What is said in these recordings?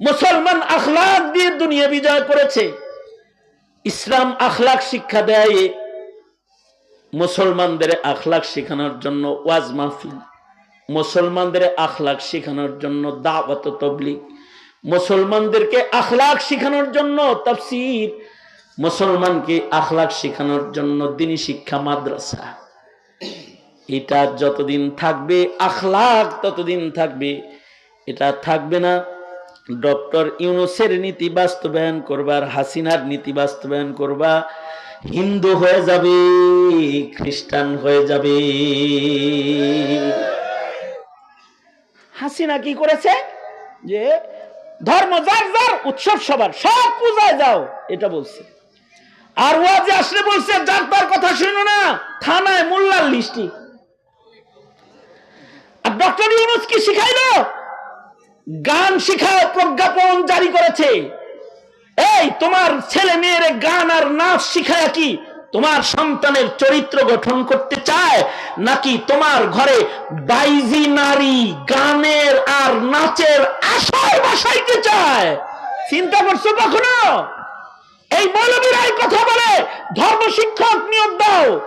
মুসলমান আখলাক দিয়ে দুনিয়া বিজয় করেছে। ইসলাম আখলাক শিক্ষা দেয় মুসলমানদের আখলাক শেখানোর জন্য ওয়াজ মাহফিল, মুসলমানদের আখলাক শেখানোর জন্য দাওয়াত তবলিগ, মুসলমানদেরকে আখলাক শেখানোর জন্য তাফসির, মুসলমানকে আখলাক শেখানোর জন্য দিনী শিক্ষা মাদ্রাসা। এটা যতদিন থাকবে, আখলাক ততদিন থাকবে, এটা থাকবে না। ডক্টর ইউনুসের নীতি বাস্তবায়ন করবার হাসিনার নীতি বাস্তবায়ন করবা, হিন্দু হয়ে যাবে, খ্রিস্টান হয়ে যাবে। হাসিনা কি করেছে? যে ধর্ম যার যার, উৎসব সবার, সব পূজায় যাও, এটা বলছে। আর ওয়াজে আসলে বলছে, যার তার কথা শুনো না, থানায় মোল্লার লিস্টি। আর ডক্টর ইউনুস কি শিখাইলো? গান শিখায় প্রজ্ঞাপন জারি করেছে। এই তোমার ছেলে মেয়ের গান আর নাচ শিখায় কি তোমার সন্তানের চরিত্র গঠন করতে চায়? নাকি তোমার ঘরে বাইজি নারী গানের আর নাচের আশায় বসাইতে চায়? চিন্তা করছ কখনো? এই মৌলবীরাই কথা বলে, ধর্ম শিক্ষক নিয়োগ দাও,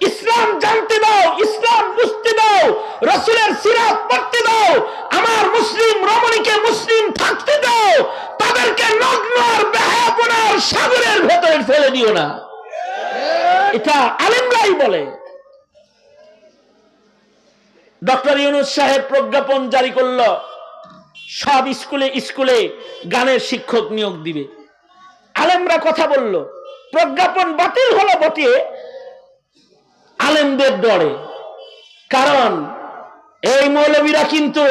ইসলাম জানতে দাও, ইসলাম বুঝতে দাও, রসুলের সিরাত পড়তে দাও আমার মুসলিম রমণীকে মুসলিম থাকতে দাও, তাদেরকে নগ্ন আর বেহাপনার সাগরের ভেতরে ফেলে দিও না। এটা আলেমরাই বলে। ডক্টর ইউনুস সাহেব প্রজ্ঞাপন জারি করল, সব স্কুলে স্কুলে গানের শিক্ষক নিয়োগ দিবে। আলেমরা কথা বলল, প্রজ্ঞাপন বাতিল হলো বটে আলেমদের ডরে কারণ এই মৌলবীরা কিন্তু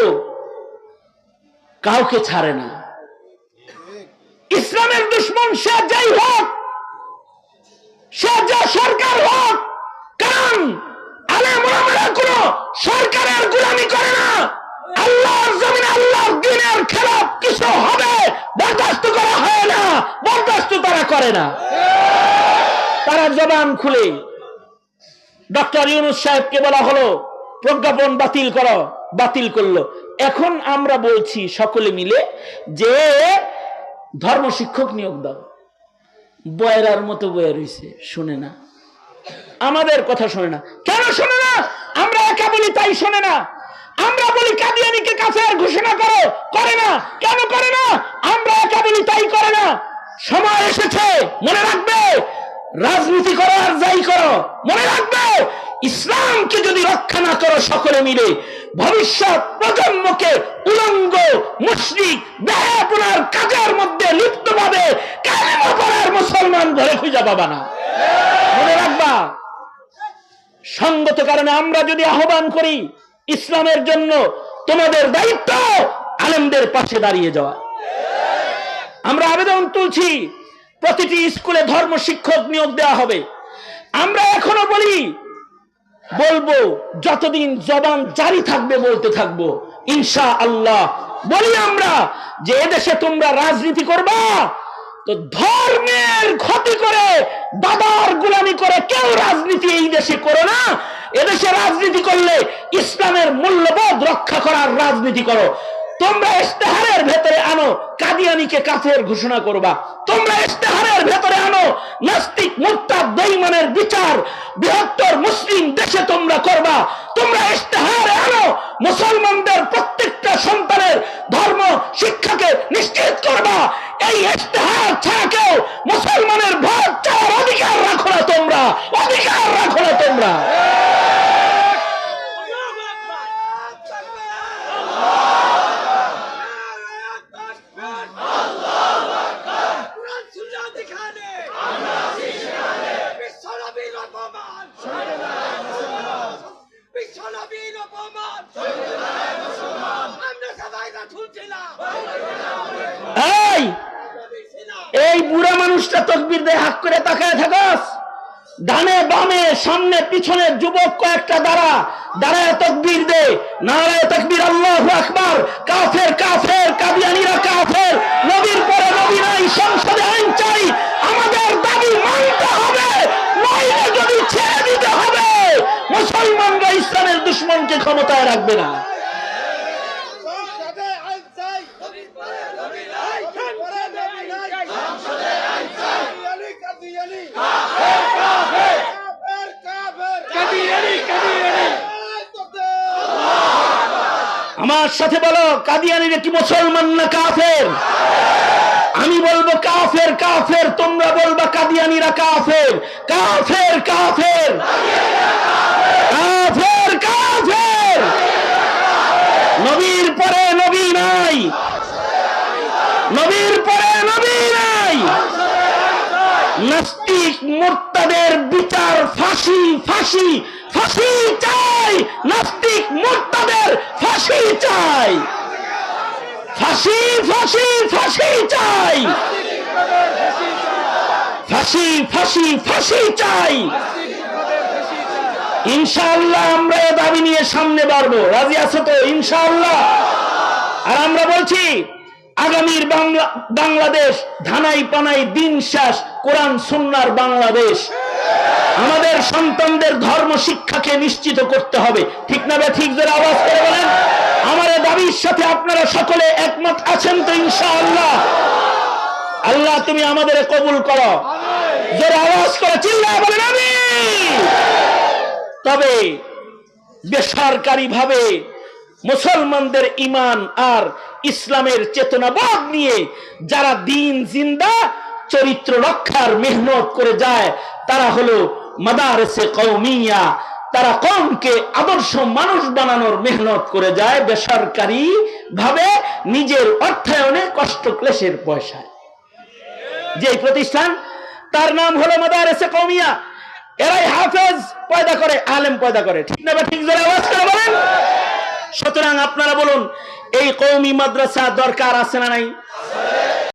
কাউকে ছাড়ে না। ইসলামের দুশ্মন, সে যাই হোক, সে যা সরকার হোক, কারণ করে না। কিছু হবে, বরদাস্ত করা হয় না, বরদাস্ত করে না। তারা জবান খুলে। ডক্টর ইউনুস সাহেবকে বলা হলো প্রজ্ঞাপন বাতিল করো, বাতিল করল। এখন আমরা বলছি সকলে মিলে যে ধর্ম শিক্ষক নিয়োগ দাও। বয়রার মতো বয়ে রয়েছে শুনে না। আমাদের কথা শোনে না। কেন শোনে না? আমরা একা বলি তাই শোনে না। আমরা বলি কাদিয়ানিকে কাছের ঘোষণা করো, করে না। কেন করে না? আমরা একা বলি তাই করে না। সময় এসেছে, মনে রাখবে। রাজনীতি করো আর যাই করো, মনে রাখবে। ইসলামকে যদি রক্ষা না করো সকলে মিলে, ভবিষ্যৎ প্রজন্মকে উলঙ্গ, মুশরিক বেহাপনার কাজের মধ্যে লিপ্ত পাবে মুসলমান ঘরে খুঁজে পাবা না। মনে রাখবা, সঙ্গত কারণে আমরা যদি আহ্বান করি, ইসলামের জন্য তোমাদের দায়িত্ব আলেমদের পাশে দাঁড়িয়ে যাওয়া। আমরা আবেদন তুলছি, প্রতিটি স্কুলে ধর্ম শিক্ষক নিয়োগ দেওয়া হবে। আমরা এখনও বলি বলব, যতদিন জবান জারি থাকবে, বলতে থাকব। ইনশা আল্লাহ বলি আমরা যে এদেশে তোমরা রাজনীতি করবা, তো ধর্মের ক্ষতি করে, বাবার গুলামি করে কেউ রাজনীতি এই দেশে করো না। এদেশে রাজনীতি করলে ইসলামের মূল্যবোধ রক্ষা করার রাজনীতি করো। তোমরা ইস্তেহারের ভেতরে আনো, কাদিয়ানিকে কাফের ঘোষণা করবা। তোমরা ইস্তেহারের ভেতরে আনো, নাস্তিক, মুরতাদ দৈমানের বিচার, বৃহত্তর মুসলিম দেশে তোমরা করবা। তোমরা ইস্তেহারে আনো, মুসলমানদের প্রত্যেকটা সন্তানের ধর্ম, শিক্ষাকে নিশ্চিত করবা। এই ইস্তেহার ছাড়া কেউ মুসলমানের ভোট চাওয়ার অধিকার রাখো না তোমরা অধিকার রাখো না তোমরা এই বুড়া মানুষটা তকবির দেয় হাক করে তাকায় থাকস। ডানে বামে, সামনে পিছনে যুবক কয়েকটা দাঁড়া, দাঁড়ায় তকবির দে। নারায় তকবির, আল্লাহ আকবার। কাফের কাফের, কাদিয়ানিরা কাফের। নবীর পরে নবী নাই, সংসদে আইন চাই। আমাদের দাবি মানতে হবে নইলে যদি ছেড়ে দিতে হবে। মুসলমানরা ইসলামের দুশ্মনকে ক্ষমতায় রাখবে না। আমার সাথে বলো, কাদিয়ানিরা কি মুসলমান না কাফের? আমি বলব, কাফের কাফের, তোমরা বলবা কাদিয়ানিরা কাফের। কাফের কাফের। কাফের কাফের। নবীর পরে নবী নাই। নবীর পরে নবী নাই। নাস্তিক মোর্তাদের বিচার ফাঁসি ফাঁসি। ফাঁসি চাই। নাস্তিক মোর্তাদের ফাঁসি চাই। ফাঁসি ফাঁসি ফাঁসি চাই। ফাঁসি ফাঁসি ফাঁসি চাই। আমরা এ দাবি নিয়ে সামনে বাড়বো। রাজি আছো তো? ইনশাআল্লাহ। আর আমরা বলছি, আগামীর বাংলা বাংলাদেশ ধানাই পানাই দিন শেষ, কোরআন, সুন্নার বাংলাদেশ। আমাদের সন্তানদের ধর্ম শিক্ষাকে নিশ্চিত করতে হবে। ঠিক না ঠিক যারা আওয়াজ করে বলেন। আমার দাবির সাথে আপনারা সকলে একমত আছেন তো ইনশাআল্লাহ? আল্লাহ আল্লাহ তুমি আমাদের কবুল করো। যারা আওয়াজ করে চিল্লা বলেন আমি তবে বেসরকারি ভাবে মুসলমানদের ইমান আর ইসলামের চেতনাবোধ নিয়ে যারা দিন জিন্দা চরিত্র রক্ষার মেহনত করে যায় তারা হলো মাদারসে কৌমিয়া তারা কমকে আদর্শ মানুষ বানানোর মেহনত করে যায় বেসরকারি ভাবে নিজের অর্থায়নে কষ্ট ক্লেশের পয়সায়। যে প্রতিষ্ঠান, তার নাম হলো মাদারসে কৌমিয়া এরাই হাফেজ, পয়দা করে, আলেম পয়দা করে। ঠিক না ঠিক জোরে আওয়াজ করে বলেন? সুতরাং আপনারা বলুন, এই কৌমি মাদ্রাসা দরকার আছে না নাই?